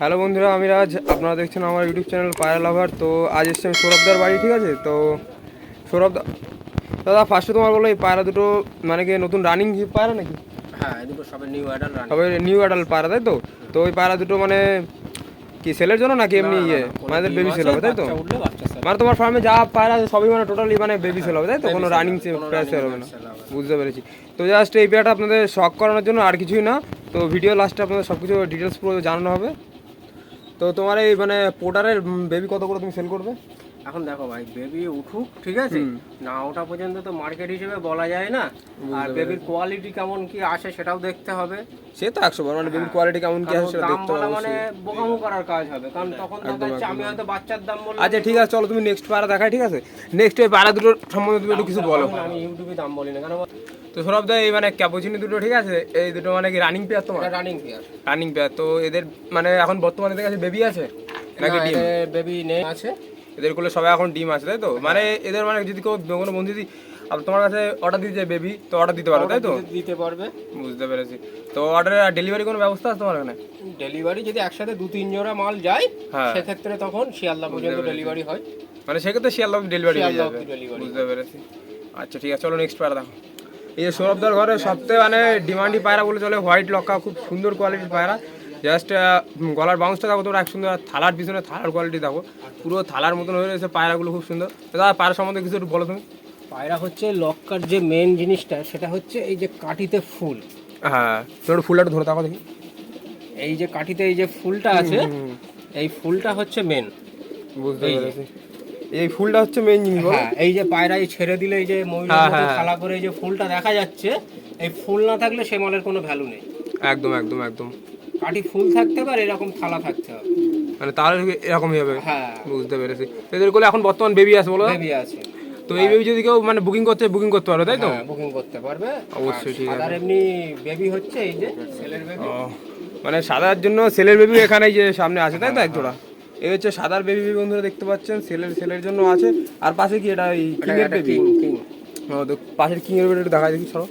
Hello বন্ধুরা আমি রাজ। আপনারা দেখছেন আমার ইউটিউব চ্যানেল পায়রা লাভার। তো আজ এসছি আমি সৌরভদার বাড়ি ঠিক আছে? তো সৌরভ দা- দাদা ফার্স্টে তোমার বলো এই পায়রা দুটো মানে কি নতুন রানিং পায়রা নাকি? হ্যাঁ দুটো সবে নিউ অ্যাডাল নিউ অ্যাডাল্ট পায়রা। তাই তো? তো ওই পায়রা দুটো মানে কি সেলের জন্য নাকি এমনি ইয়ে? মানে বেবি সেল হবে তাই তো? মানে তোমার ফার্মে যা পায়রা আছে সবই মানে টোটালি মানে বেবি সেল হবে তাই তো? কোনো রানিং সেল হবে না। বুঝতে পেরেছি। তো জাস্ট এই পেয়ারটা আপনাদের শখ করানোর জন্য আর কিছুই না। তো ভিডিও লাস্টে আপনাদের সব কিছু ডিটেলস পুরো জানানো হবে। তো তোমার এই মানে পোটারের বেবি কত করে তুমি সেল করবে? এখন দেখো ভাই বেবি উঠুক ঠিক আছে? না ওঠা পর্যন্ত তো মার্কেট হিসেবে বলা যায় না। আর বেবির কোয়ালিটি কেমন কি আসে সেটাও দেখতে হবে। সে তো একশো বার মানে বেবির কোয়ালিটি কেমন কি আছে সেটা দেখতে হবে মানে বোকামো করার কাজ হবে। কারণ তখন দেখা আমি হয়তো বাচ্চার দাম বললাম আচ্ছা ঠিক আছে চলো তুমি নেক্সট পায়রা দেখাই ঠিক আছে? নেক্সট এই পায়রা দুটোর সম্বন্ধে তুমি একটু কিছু বলো। আমি ইউটিউবে দাম বলি না কারণ তো সৌরভ দা এই মানে ক্যাপোচিনি দুটো ঠিক আছে? এই দুটো মানে কি রানিং পেয়ার তোমার? রানিং পেয়ার রানিং পেয়ার তো এদের মানে এখন বর্তমানে এদের কাছে বেবি আছে? নাকি বেবি নেই আছে। এদের করলে সবাই এখন ডিম আছে তাই তো? মানে এদের মানে যদি কেউ কোনো বন্ধু যদি তোমার কাছে অর্ডার দিতে বেবি তো অর্ডার দিতে পারো তাই তো? দিতে- পারবে। বুঝতে পেরেছি। তো অর্ডারের ডেলিভারি কোনো ব্যবস্থা আছে তোমার এখানে? ডেলিভারি যদি একসাথে দু তিন জোড়া মাল যায় হ্যাঁ। সেক্ষেত্রে তখন শিয়ালদা পর্যন্ত ডেলিভারি হয়। মানে সেক্ষেত্রে শিয়ালদা ডেলিভারি হয়ে যাবে। বুঝতে পেরেছি। আচ্ছা ঠিক আছে চলো নেক্সট পায়রা দেখো। এই যে সৌরভদার ঘরে সবথেকে মানে ডিমান্ডি পায়রা বলে চলে হোয়াইট লক্কা খুব সুন্দর কোয়ালিটির পায়রা। জাস্ট গলার বাউন্সটা দেখো তোমরা এক সুন্দর থালার পিছনে থালার কোয়ালিটি দেখো। পুরো থালার মতন হয়ে রয়েছে পায়রাগুলো খুব সুন্দর। দাদা পায়রা সম্বন্ধে কিছু একটু বলো তুমি। পায়রা হচ্ছে লক্কার যে মেন জিনিসটা সেটা হচ্ছে এই যে কাঠিতে ফুল। হ্যাঁ তুমি একটু ফুলটা একটু ধরে থাকো দেখি। এই যে কাঠিতে এই যে ফুলটা আছে এই ফুলটা হচ্ছে মেন বুঝতে পেরেছি। এই ফুলটা হচ্ছে মেইন জিনিস হ্যাঁ এই যে পায়রায় ছেড়ে দিলে এই যে মহিলা হ্যাঁ, হ্যাঁ। খালা করে এই যে ফুলটা দেখা যাচ্ছে এই ফুল না থাকলে সে মালের কোনো ভ্যালু নেই। একদম একদম একদম। কাঠি ফুল থাকতে হবে আর এরকম থালা থাকতে হবে। মানে তাহলে এরকমই হবে? হ্যাঁ। বুঝতে পেরেছি। এদের কোলে এখন বর্তমান বেবি আছে বলো? বেবি আছে। তো এই বেবি যদি কেউ মানে বুকিং করতে বুকিং করতে পারো তাই তো? হ্যাঁ বুকিং করতে পারবে। অবশ্যই ঠিক আছে। আর এমনি বেবি হচ্ছে এই যে ছেলের বেবি মানে সাদার জন্য সেলের বেবি এখানে যে সামনে আছে তাই তো এক জোড়া এই হচ্ছে সাদার বেবি বন্ধুরা দেখতে পাচ্ছেন সেলের সেলের জন্য আছে। আর পাশে কি এটা এই কিংয়ের বেবি পাশের কিংয়ের বেবি একটু দেখা দেখি সরো।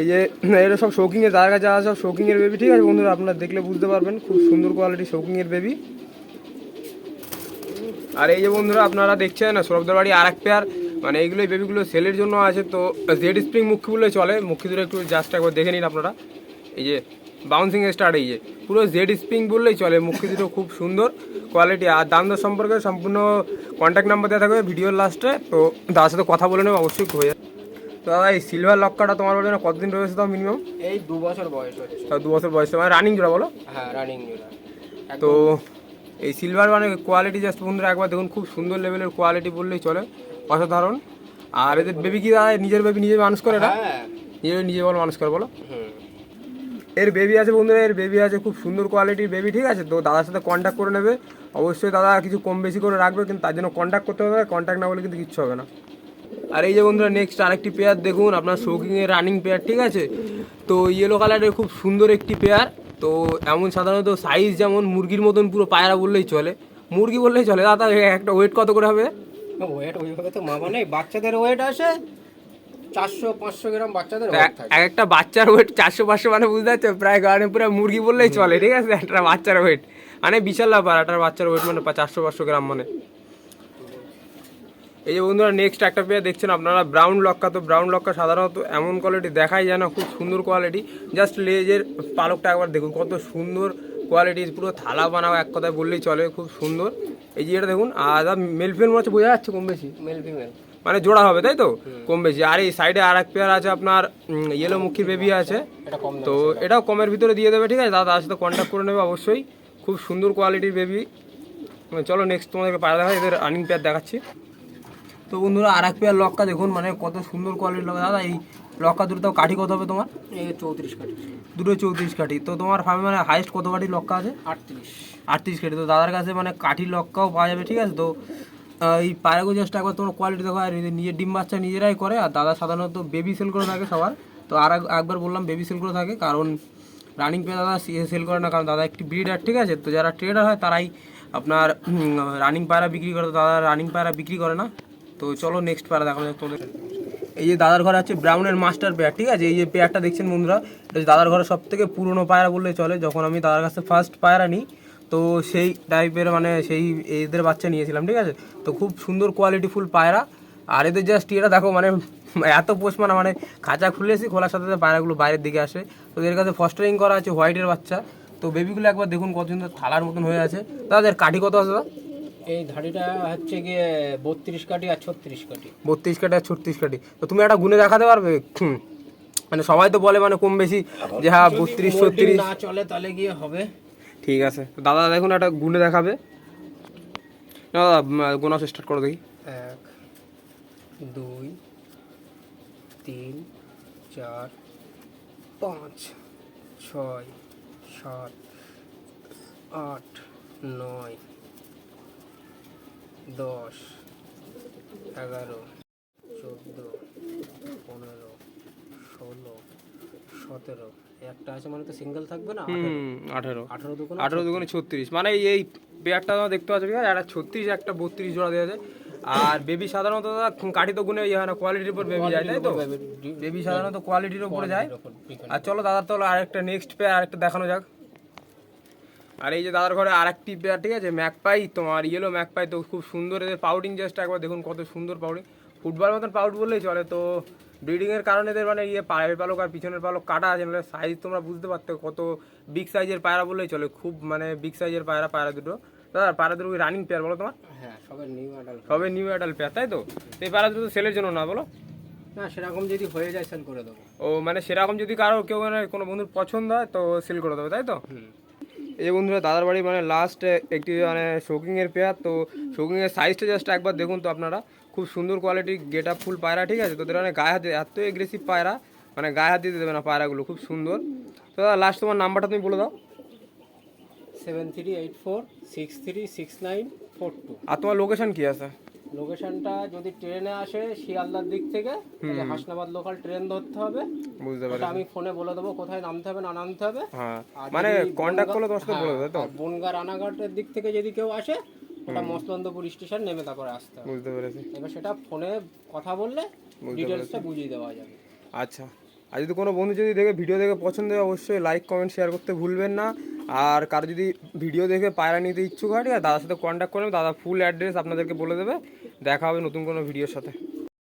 এই যে এটা সব শৌকিং এর যার কাছে আছে সব শৌকিংয়ের বেবি ঠিক আছে বন্ধুরা? আপনারা দেখলে বুঝতে পারবেন, খুব সুন্দর কোয়ালিটি শৌকিংয়ের বেবি আর এই যে বন্ধুরা, আপনারা দেখছেন সৌরভদের বাড়ি আর এক পেয়ার মানে এইগুলো এই বেবিগুলো সেলের জন্য আছে, তো জেড স্প্রিং মুখগুলো চলে। মুখি দুটো একটু জাস্ট একবার দেখে নিন আপনারা। এই যে বাউন্সিং স্টার্ট এই যে। পুরো জেড স্প্রিং বললেই চলে, মুখি দুটো খুব সুন্দর কোয়ালিটি আর দাম দর সম্পর্কে সম্পূর্ণ কন্ট্যাক্ট নাম্বার দেওয়া থাকবে ভিডিওর লাস্টে তো তার সাথে কথা বলে নেব, অবশ্যই হয়ে দাদা এই সিলভার লক্কাটা তোমার না কতদিন রয়েছে তাও মিনিমাম এই দু বছর বয়স হচ্ছে তাও দু বছর বয়সে। মানে রানিং জোড়া বলো? হ্যাঁ রানিং জোড়া। তো এই সিলভার মানে কোয়ালিটি জাস্ট বন্ধুরা একবার দেখুন খুব সুন্দর লেভেলের কোয়ালিটি বললেই চলে অসাধারণ। আর এদের বেবি কি দাদা নিজের বেবি নিজে মানুষ করে না? হ্যাঁ। নিজে নিজে বল মানুষ করে বলো। এর বেবি আছে বন্ধুরা এর বেবি আছে খুব সুন্দর কোয়ালিটির বেবি ঠিক আছে? তো দাদার সাথে কন্ট্যাক্ট করে নেবে। অবশ্যই দাদা কিছু কম বেশি করে রাখবে কিন্তু তার জন্য কন্ট্যাক্ট করতে হবে কন্ট্যাক্ট না বলে কিন্তু কিচ্ছু হবে না। আর এই যে বন্ধুরা নেক্সট আরেকটি পেয়ার দেখুন আপনার শৌকিংয়ের রানিং পেয়ার ঠিক আছে? তো ইয়েলো কালারের খুব সুন্দর একটি পেয়ার তো এমন সাধারণত সাইজ যেমন মুরগির মতন পুরো পায়রা বললেই চলে। মুরগি বললেই চলে। দাদা একটা ওয়েট কত করে হবে? ওয়েট ওইভাবে তো মামা নেই বাচ্চাদের ওয়েট আসে চারশো পাঁচশো গ্রাম বাচ্চাদের এক- এক একটা বাচ্চার ওয়েট চারশো পাঁচশো মানে বুঝতে পারছ? প্রায় গাড়ি পুরো মুরগি বললেই চলে ঠিক আছে? একটা বাচ্চার ওয়েট মানে বিশাল ব্যাপার একটা বাচ্চার ওয়েট মানে চারশো পাঁচশো গ্রাম মানে। এই যে বন্ধুরা নেক্সট একটা পেয়ে দেখছেন আপনারা ব্রাউন লক্কা। তো ব্রাউন লক্কা সাধারণত এমন কোয়ালিটি দেখাই যায় না খুব সুন্দর কোয়ালিটি জাস্ট লেজের পালকটা একবার দেখুন কত সুন্দর কোয়ালিটি পুরো থালা বানাও এক কথায় বললেই চলে খুব সুন্দর। এই যে এটা দেখুন আর মেল ফেল মনে হচ্ছে বোঝা যাচ্ছে কম বেশি? মেল ফিমেল মানে জোড়া হবে তাই তো? কম বেশি। আর এই সাইডে আর এক পেয়ার আছে আপনার ইয়েলো মুখির বেবি আছে। তো এটাও কমের ভিতরে দিয়ে দেবে ঠিক আছে? দাদা তার সাথে কন্ট্যাক্ট করে নেবে অবশ্যই। খুব সুন্দর কোয়ালিটির বেবি চলো নেক্সট তোমাদেরকে পায়রা দেখা এদের রানিং পেয়ার দেখাচ্ছি। তো বন্ধুরা আর এক পেয়ার লক্কা দেখুন মানে কত সুন্দর কোয়ালিটির লক্কা। দাদা এই লক্কা দুটো কাঠি কত হবে তোমার? চৌত্রিশ কাঠি। দুটো চৌত্রিশ কাঠি। তো তোমার ফার্মে মানে হাইস্ট কত কাঠি লক্কা আছে? আটত্রিশ। আটত্রিশ কাঠি। তো দাদার কাছে মানে কাঠি লক্কাও পাওয়া যাবে ঠিক আছে? তো এই পায়রাগুলো জাস্ট একবার তোমার কোয়ালিটি দেখো আর নিজের ডিম বাচ্চা নিজেরাই করে আর দাদা সাধারণত বেবি সেল করে থাকে সবার। তো আর এক- একবার বললাম বেবি সেল করে থাকে কারণ রানিং পেয়ে দাদা সেল করে না কারণ দাদা একটি ব্রিডার ঠিক আছে? তো যারা ট্রেডার হয় তারাই আপনার রানিং পায়রা বিক্রি করে দাদা রানিং পায়রা বিক্রি করে না। তো চলো নেক্সট পায়রা দেখানো যাক তোমাদের। এই যে দাদার ঘরে আছে ব্রাউনের মাস্টার পেয়ার ঠিক আছে? এই যে পেয়ারটা দেখছেন বন্ধুরা এটা দাদার ঘরে সব থেকে পুরনো পায়রা বললে চলে, যখন আমি দাদার কাছে ফার্স্ট পায়রা নিই, তো সেই টাইপের মানে সেই এদের বাচ্চা নিয়েছিলাম, ঠিক আছে? তো খুব সুন্দর কোয়ালিটি ফুল পায়রা। আর এদের জাস্ট ইয়েটা দেখো মানে এত পোষ মানে মানে খাঁচা খুলেছি খোলার সাথে সাথে পায়রাগুলো বাইরের দিকে আসে। তো এদের কাছে ফস্টারিং করা আছে হোয়াইটের বাচ্চা। তো বেবিগুলো একবার দেখুন কত সুন্দর থালার মতন হয়ে আছে। তাদের কাঠি কত আছে দাদা? এই ধাড়িটা হচ্ছে গিয়ে বত্রিশ কাটি আর ছত্রিশ কাটি বত্রিশ কাঠি আর ছত্রিশ কাঠি। তো তুমি একটা গুনে দেখাতে পারবে। মানে সবাই তো বলে মানে কম বেশি যে হ্যাঁ বত্রিশ ছত্রিশ। না চলে তাহলে গিয়ে হবে। ঠিক আছে। দাদা দেখুন একটা গুনে দেখাবে। না দাদা গোনা স্টার্ট করো দেখি। এক দুই তিন চার পাঁচ ছয় সাত আট নয় দশ এগারো চোদ্দ পনেরো ষোলো সতেরো। একটা আছে মানে তো সিঙ্গেল থাকবে না? আঠেরো। আঠারো। দুগুণ আঠেরো দুগুণে ছত্রিশ। মানে এই পেয়ারটা তোমার দেখতে পাচ্ছ ঠিক আছে একটা ছত্রিশ একটা বত্রিশ জোড়া দেওয়া যায় আর বেবি সাধারণত দাদা কাঠি তো গুনে ইয়ে হয় না কোয়ালিটির উপর বেবি যায় তাই তো? বেবি সাধারণত কোয়ালিটির উপরে যায়। আর চলো দাদার তো আরেকটা নেক্সট পেয়ার আরেকটা দেখানো যাক। আর এই যে দাদার ঘরে আরেকটি পেয়ার ঠিক আছে? ম্যাকপাই তোমার ইয়েলো ম্যাকপাই তো খুব সুন্দর এদের পাউডিং জাস্ট একবার দেখুন কত সুন্দর পাউডিং ফুটবল মতন পাউড বললেই চলে তো ব্রিডিংয়ের কারণে এদের মানে ইয়ে পায়ের পালক আর পিছনের পালক কাটা আছে মানে সাইজ তোমরা বুঝতে পারতো কত বিগ সাইজের পায়রা বললেই চলে খুব মানে বিগ সাইজের পায়রা পায়রা দুটো। দাদা পায়রা দুটো রানিং পেয়ার বলো তোমার? হ্যাঁ নিউ সবে নিউ অ্যাডাল পেয়ার তাই তো? তো এই পায়রা দুটো সেলের জন্য না বলো? না সেরকম যদি হয়ে যায় সেল করে দেবো। ও মানে সেরকম যদি কারও কেউ মানে কোনো বন্ধুর পছন্দ হয় তো সেল করে দেবে তাই তো? হুম। এই যে বন্ধুরা দাদার বাড়ি মানে লাস্ট একটি মানে শোকিংয়ের পেয়ার তো শোকিংয়ের সাইজটা জাস্ট একবার দেখুন তো আপনারা। খুব সুন্দর কোয়ালিটি গেট আপ ফুল পায়রা ঠিক আছে? তোদের মানে গায়ে হাতে এত এগ্রেসিভ পায়রা মানে গায়ে হাত দিতে দেবে না পায়রাগুলো খুব সুন্দর। তো দাদা লাস্ট তোমার নাম্বারটা তুমি বলে দাও। Seven three eight four six three six nine four two আর তোমার লোকেশন কী আছে? লোকেশনটা যদি ট্রেনে আসে শিয়ালদার দিক থেকে তাহলে হাসনাবাদ লোকাল ট্রেন ধরতে হবে। বুঝতে পারি আমি ফোনে বলে দেবো কোথায় নামতে হবে না নামতে হবে। হ্যাঁ মানে কন্ট্যাক্ট করলে সাথে বলে দেবে তো। আর বনগা রানাঘাটের দিক থেকে যদি কেউ আসে ওটা মসলন্দপুর স্টেশন নেমে তারপরে আসতে হবে। বুঝতে পেরেছি। এবার সেটা ফোনে কথা বললে ডিটেলসটা বুঝিয়ে দেওয়া যাবে। আচ্ছা আর যদি কোনো বন্ধু যদি দেখে ভিডিও দেখে পছন্দ হয় অবশ্যই লাইক কমেন্ট শেয়ার করতে ভুলবেন না। আর কারও যদি ভিডিও দেখে পায়রা নিতে ইচ্ছুক হয় ঠিক আছে দাদার সাথে কন্ট্যাক্ট করবেন দাদা ফুল অ্যাড্রেস আপনাদেরকে বলে দেবে। দেখা হবে নতুন কোনো ভিডিওর সাথে।